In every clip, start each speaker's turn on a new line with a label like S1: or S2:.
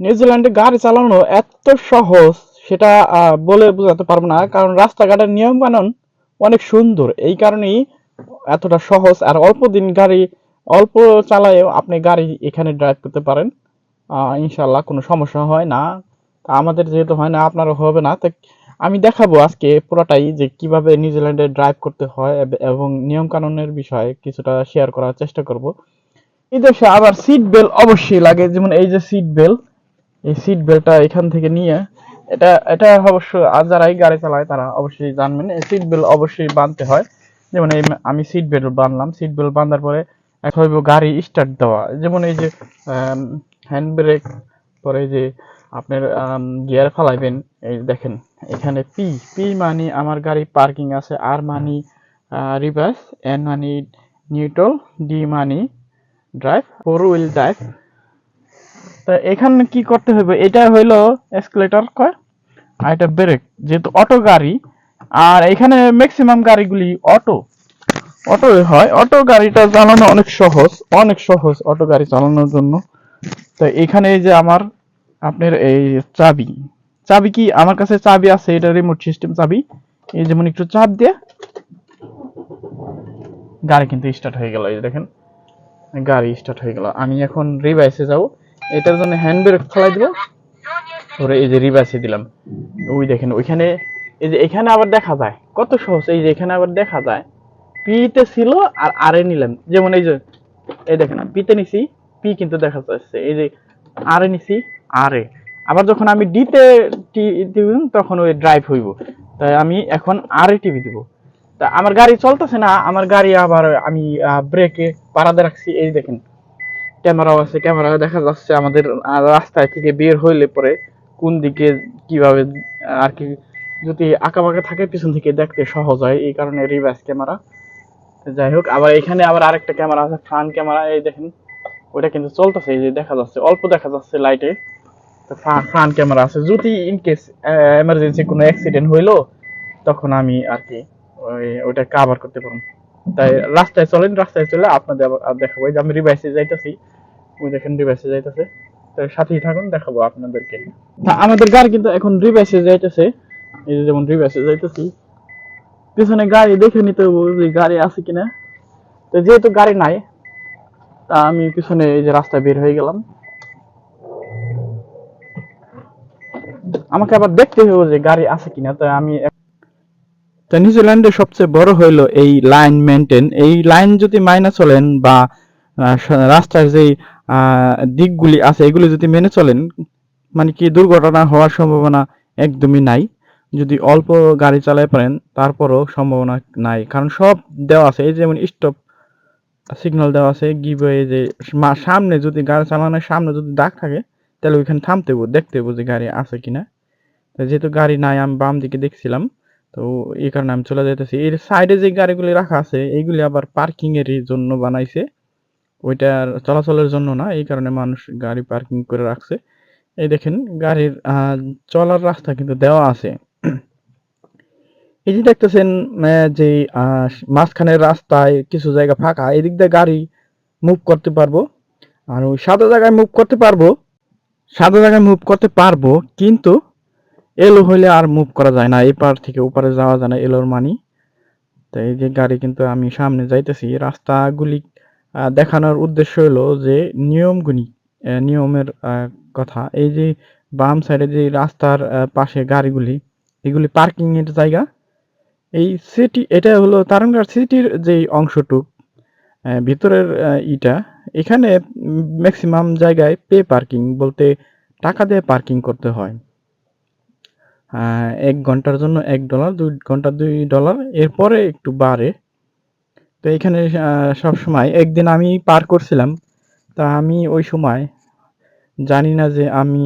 S1: নিউজিল্যান্ডে গাড়ি চালানো এত সহজ সেটা বলে বোঝাতে পারব না, কারণ রাস্তাঘাটের নিয়ম কানুন অনেক সুন্দর। এই কারণেই এতটা সহজ, আর অল্প দিন গাড়ি, অল্প চালায়েও আপনি গাড়ি এখানে ড্রাইভ করতে পারেন। ইনশাল্লাহ কোনো সমস্যা হয় না। আমাদের যেহেতু হয় না, আপনারও হবে না। তো আমি দেখাবো আজকে পুরোটাই যে কীভাবে নিউজিল্যান্ডে ড্রাইভ করতে হয়, এবং নিয়ম কানুনের বিষয়ে কিছুটা শেয়ার করার চেষ্টা করব। এই দেশে আবার সিট বেল অবশ্যই লাগে, যেমন এই যে সিট বেল্ট এই সিট বেল্টটা এখান থেকে নিয়ে, এটা এটা অবশ্য আর যারাই গাড়ি চালায় তারা অবশ্যই জানবেন। এই সিট বেল্ট অবশ্যই বাঁধতে হয়। যেমন এই আমি সিট বেল্ট বাঁধলাম। সিট বেল্ট বাঁধার পরে এখন গাড়ি স্টার্ট দেওয়া। যেমন এই যে হ্যান্ড ব্রেক পরে যে আপনার গিয়ার ফালাইবেন, এই দেখেন, এখানে পি পি মানে আমার গাড়ি পার্কিং আছে। আর মানি রিভার্স এন মানি নিউট্রাল ডি মানি ড্রাইভ ফোর হুইল ড্রাইভ তা এখানে কি করতে হবে এটা হইল এসকেলেটর কয়? আর এটা ব্রেক যেহেতু অটো গাড়ি, আর এখানে ম্যাক্সিমাম গাড়িগুলি অটো অটো হয়। অটো গাড়িটা চালানো অনেক সহজ অনেক সহজ অটো গাড়ি চালানোর জন্য। তো এখানে এই যে আমার, আপনার এই চাবি। চাবি কি? আমার কাছে চাবি আছে, এটা রিমোট সিস্টেম চাবি। এই যেমন একটু চাপ দিয়ে, গাড়ি কিন্তু স্টার্ট হয়ে গেল, এই দেখেন। গাড়ি স্টার্ট হয়ে গেল। আমি এখন রিভাইসে যাব। এটার জন্য হ্যান্ড ব্রেক ফেলাই দিব। ধরে এই যে রিভাইসে দিলাম। ওই দেখেন, ওইখানে, এই যে এখানে আবার দেখা যায়, কত সহজ, এই যে এখানে আবার দেখা যায় পিতে ছিল আর আরে নিলাম। যেমন এই যে, এই দেখেন পিতে নিছি পি কিন্তু দেখা যাচ্ছে, এই যে আরে নিছি আরে আবার যখন আমি ডিতে দিব তখন ওই ড্রাইভ হইব। তাই আমি এখন আরে টিভি দিব। তা আমার গাড়ি চলতেছে না, আমার গাড়ি আবার আমি ব্রেকে পাড়াতে রাখছি, এই দেখেন। ক্যামেরাও আছে ক্যামেরা দেখা যাচ্ছে আমাদের রাস্তায় থেকে বের হইলে পরে কোন দিকে কীভাবে, আর কি, যদি আঁকাবাঁকা থাকে পিছন থেকে দেখতে সহজ হয়, এই কারণে রিভার্স ক্যামেরা। যাই হোক, আবার এখানে আবার আরেকটা ক্যামেরা আছে ফ্রন্ট ক্যামেরা, এই দেখেন, ওইটা কিন্তু চলতেছে, এই যে দেখা যাচ্ছে, অল্প দেখা যাচ্ছে লাইটে ফ্রন্ট ক্যামেরা আছে, যদি ইন কেস এমার্জেন্সি কোনো অ্যাক্সিডেন্ট হইল, তখন আমি আর কি, ওই, ওইটা কাভার করতে পারব। তাই রাস্তায় চলেন, রাস্তায় চলে আপনাদের আবার দেখাবো যে আমি রিভাইসে যাইতেছি। ওই দেখেন রিভাইসে যাইতেছে। তো সাথেই থাকুন দেখাবো আপনাদেরকে। আমাদের গাড়ি কিন্তু এখন রিভাইসে যাইতেছে। এই যে যেমন রিভাইসে যাইতেছি পিছনে গাড়ি দেখে নিতে হবে যে গাড়ি আছে কিনা। তো যেহেতু গাড়ি নাই তা আমি পিছনে এই যে রাস্তায় বের হয়ে গেলাম। আমাকে আবার দেখতে হবে যে গাড়ি আছে কিনা। তো আমি তো নিউজিল্যান্ডের সবচেয়ে বড় হইল এই লাইন মেনটেন এই লাইন যদি মাইনে চলেন বা রাস্তার যেই দিকগুলি আছে, এগুলি যদি মেনে চলেন মানে কি দুর্ঘটনা হওয়ার সম্ভাবনা একদমই নাই। যদি অল্প গাড়ি চালায় পারেন, তারপরও সম্ভাবনা নাই। কারণ সব দেওয়া আছে, এই যেমন স্টপ সিগন্যাল দেওয়া আছে, গিভওয়ে যে সামনে যদি গাড়ি চালানোর সামনে যদি দাগ থাকে, তাহলে ওইখানে থামতে দেখতে হইব যে গাড়ি আছে কিনা। যেহেতু গাড়ি নাই, আমি বাম দিকে দেখছিলাম, তো এই কারণে আমি চলে যাইতেছি। এর সাইডে যে গাড়িগুলি রাখা আছে এইগুলি আবার পার্কিং এর জন্য বানাইছে। ওইটার চলাচলের জন্য না, এই কারণে মানুষ গাড়ি পার্কিং করে রাখছে। এই দেখেন, গাড়ির চলার রাস্তা কিন্তু দেওয়া আছে। এই যে দেখতেছেন যে মাঝখানের রাস্তায় কিছু জায়গা ফাঁকা, এদিক দিয়ে গাড়ি মুভ করতে পারব। আর ওই সাদা জায়গায় মুভ করতে পারব, সাদা জায়গায় মুভ করতে পারব, কিন্তু এলো হইলে আর মুভ করা যায় না, এপার থেকে ওপারে যাওয়া যায় না, এলোর মানি তো এই যে গাড়ি কিন্তু আমি সামনে যাইতেছি, রাস্তাগুলি দেখানোর উদ্দেশ্য হলো যে নিয়মগুলি নিয়মের কথা। এই যে বাম সাইডে যে রাস্তার পাশে গাড়িগুলি, এগুলি পার্কিং এর জায়গা। এই সিটি এটা হলো তারঙ্গার সিটির যেই অংশটুক ভিতরের ইটা, এখানে ম্যাক্সিমাম জায়গায় পে পার্কিং বলতে টাকা দিয়ে পার্কিং করতে হয়। এক ঘণ্টার জন্য এক ডলার দুই, ঘণ্টা দুই ডলার এরপরে একটু বাড়ে। তো এখানে সব সময় একদিন আমি পার করছিলাম, তা আমি ওই সময় জানি না যে আমি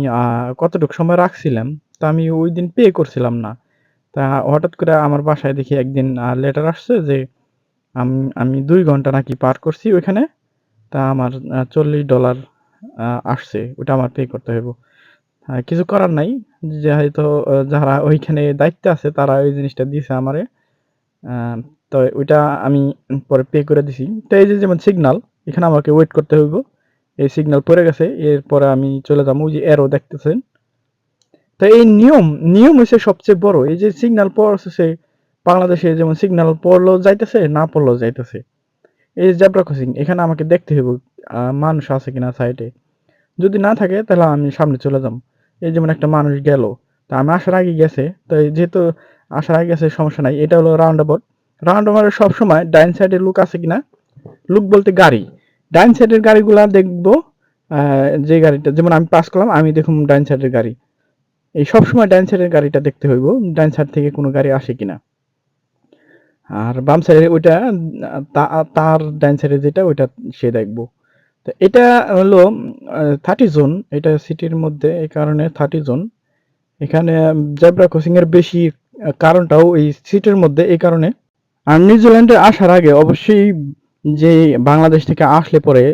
S1: কতটুকু সময় রাখছিলাম, তা আমি ওই দিন পে করছিলাম না। তা হঠাৎ করে আমার বাসায় দেখি একদিন লেটার আসছে যে আমি আমি দুই ঘণ্টা নাকি পার করছি ওইখানে, তা আমার চল্লিশ ডলার আসছে ওটা আমার পে করতে হইব। কিছু করার নাই যে হয়তো যারা ওইখানে দায়িত্বে আছে তারা ওই জিনিসটা দিয়েছে আমারে তো ওইটা আমি পরে পে করে দিছি। তো এই যে যেমন সিগনাল এখানে আমাকে ওয়েট করতে হইব। এই সিগনাল পড়ে গেছে, এরপরে আমি চলে যাব, ওই যে এরো দেখতেছেন। তো এই নিয়ম নিয়ম হচ্ছে সবচেয়ে বড়। এই যে সিগন্যাল পড়ছে, বাংলাদেশে যেমন সিগন্যাল পড়ল যাইতেছে, না পড়ল যাইতেছে। এই যে জেব্রা ক্রসিং এখানে আমাকে দেখতে হইব মানুষ আছে কিনা সাইডে যদি না থাকে, তাহলে আমি সামনে চলে যাব। এই যেমন একটা মানুষ গেল, তা আমি আসার আগে গেছে। তো যেহেতু আসার আগে গেছে, সমস্যা নাই। এটা হলো রাউন্ড অ্যাবাউট রাউন্ড অ্যাবাউটে সবসময় ডাইন সাইডে লুক আছে কিনা? লুক বলতে গাড়ি। ডাইন সাইডের গাড়িগুলা দেখব যে গাড়িটা, যেমন আমি পাস করলাম, আমি দেখুন ডাইন সাইডের গাড়ি। এই সবসময় ডাইন সাইডের গাড়িটা দেখতে হইব, ডাইন সাইড থেকে কোনো গাড়ি আসে কিনা। আর বাম সাইডে ওইটা তার ডাইন সাইডে যেটা, ওইটা সে দেখব। তো এটা হলো থার্টি জোন এটা সিটির মধ্যে, এই কারণে থার্টি জোন এখানে জেব্রা ক্রসিং এর বেশি কারণটাও এই সিটির মধ্যে, এই কারণে আর নিউজিল্যান্ডে আসার আগে অবশ্যই যে বাংলাদেশ থেকে আসলে পরে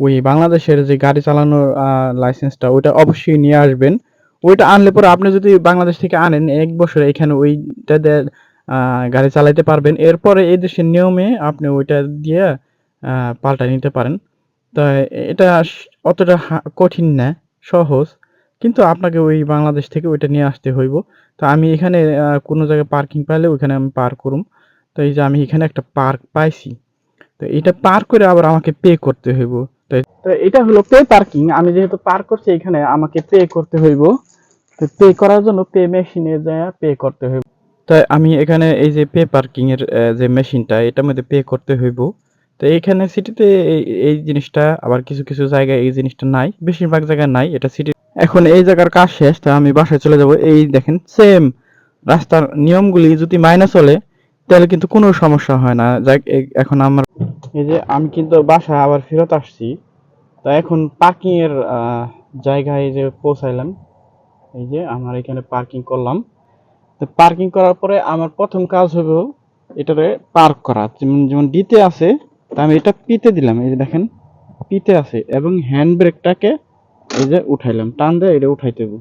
S1: ওই বাংলাদেশের যে গাড়ি চালানোর লাইসেন্সটা ওইটা অবশ্যই নিয়ে আসবেন। ওইটা আনলে পরে আপনি যদি বাংলাদেশ থেকে আনেন, এক বছরে এখানে ওইটা গাড়ি চালাইতে পারবেন। এরপরে এই দেশের নিয়মে আপনি ওইটা দিয়ে পাল্টা নিতে পারেন। তো এটা অতটা কঠিন না, সহজ। কিন্তু আপনাকে ওই বাংলাদেশ থেকে ওইটা নিয়ে আসতে হইব। তো আমি এখানে কোনো জায়গায় পার্কিং পাইলে ওইখানে আমি পার্ক করুম। তো এই যে আমি এখানে একটা পার্ক পাইছি তো এটা পার করে আবার আমাকে পে করতে হইব। তো এটা হলো পে পার্কিং আমি যেহেতু পার করছি এখানে আমাকে পে করতে হইব। তো পে করার জন্য পে মেশিনে যায় পে করতে হইব। তো আমি এখানে এই যে পে পার্কিং এর যে মেশিনটা এটার মধ্যে পে করতে হইব। তো এখানে সিটিতে এই জিনিসটা আবার কিছু কিছু জায়গায় এই জিনিসটা নাই বেশিরভাগ জায়গায় নাই এটা সিটি এখন এই জায়গার কাজ শেষ তো আমি বাসায় চলে যাব। এই দেখেন সেম রাস্তার নিয়মগুলি যদি মাইনে চলে তাহলে কিন্তু কোনো সমস্যা হয় না। যাক এখন আমার এই যে আমি কিন্তু বাসায় আবার ফেরত আসছি। তো এখন পার্কিং এর আহ, জায়গায় যে পৌঁছাইলাম এই যে আমার এখানে পার্কিং করলাম। তো পার্কিং করার পরে আমার প্রথম কাজ হবে এটারে পার্ক করা। যেমন যেমন ডিতে আছে তা আমি এটা পিতে দিলাম। এই যে দেখেন পিতে আছে এবং হ্যান্ড ব্রেকটাকে এই যে উঠাইলাম। টান দিয়ে এটা উঠাইতে হবে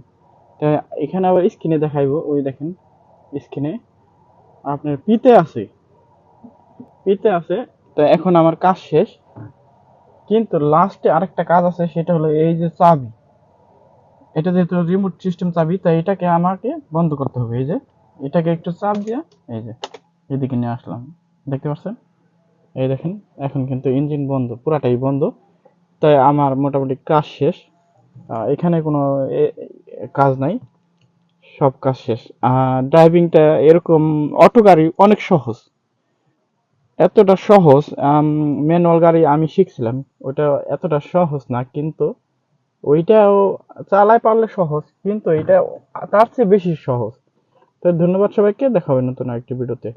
S1: তা এখানে আবার স্ক্রিনে দেখাইবো। ওই দেখেন স্ক্রিনে আপনার পিতে আছে। পিতে আছে, তো এখন আমার কাজ শেষ। কিন্তু লাস্টে আরেকটা কাজ আছে, সেটা হলো এই যে চাবি। এটা যেহেতু রিমোট সিস্টেম চাবি, তাই এটাকে আমাকে বন্ধ করতে হবে। এই যে, এটাকে একটু চাপ দিয়ে, এই যে, এদিকে নিয়ে আসলাম। দেখতে পাচ্ছেন? এই দেখেন, এখন কিন্তু ইঞ্জিন বন্ধ, পুরাটাই বন্ধ। তাই আমার মোটামুটি কাজ শেষ। এখানে কোনো কাজ নাই। সব কাজ শেষ। ড্রাইভিংটা এরকম অটো গাড়ি অনেক সহজ। এতটা সহজ ম্যানুয়াল গাড়ি আমি শিখছিলাম। ওটা এতটা সহজ না, কিন্তু ওইটাও চালাই পারলে সহজ, কিন্তু এটা তার চেয়ে বেশি সহজ। তো ধন্যবাদ সবাইকে, দেখা হবে নতুন আরেকটি ভিডিওতে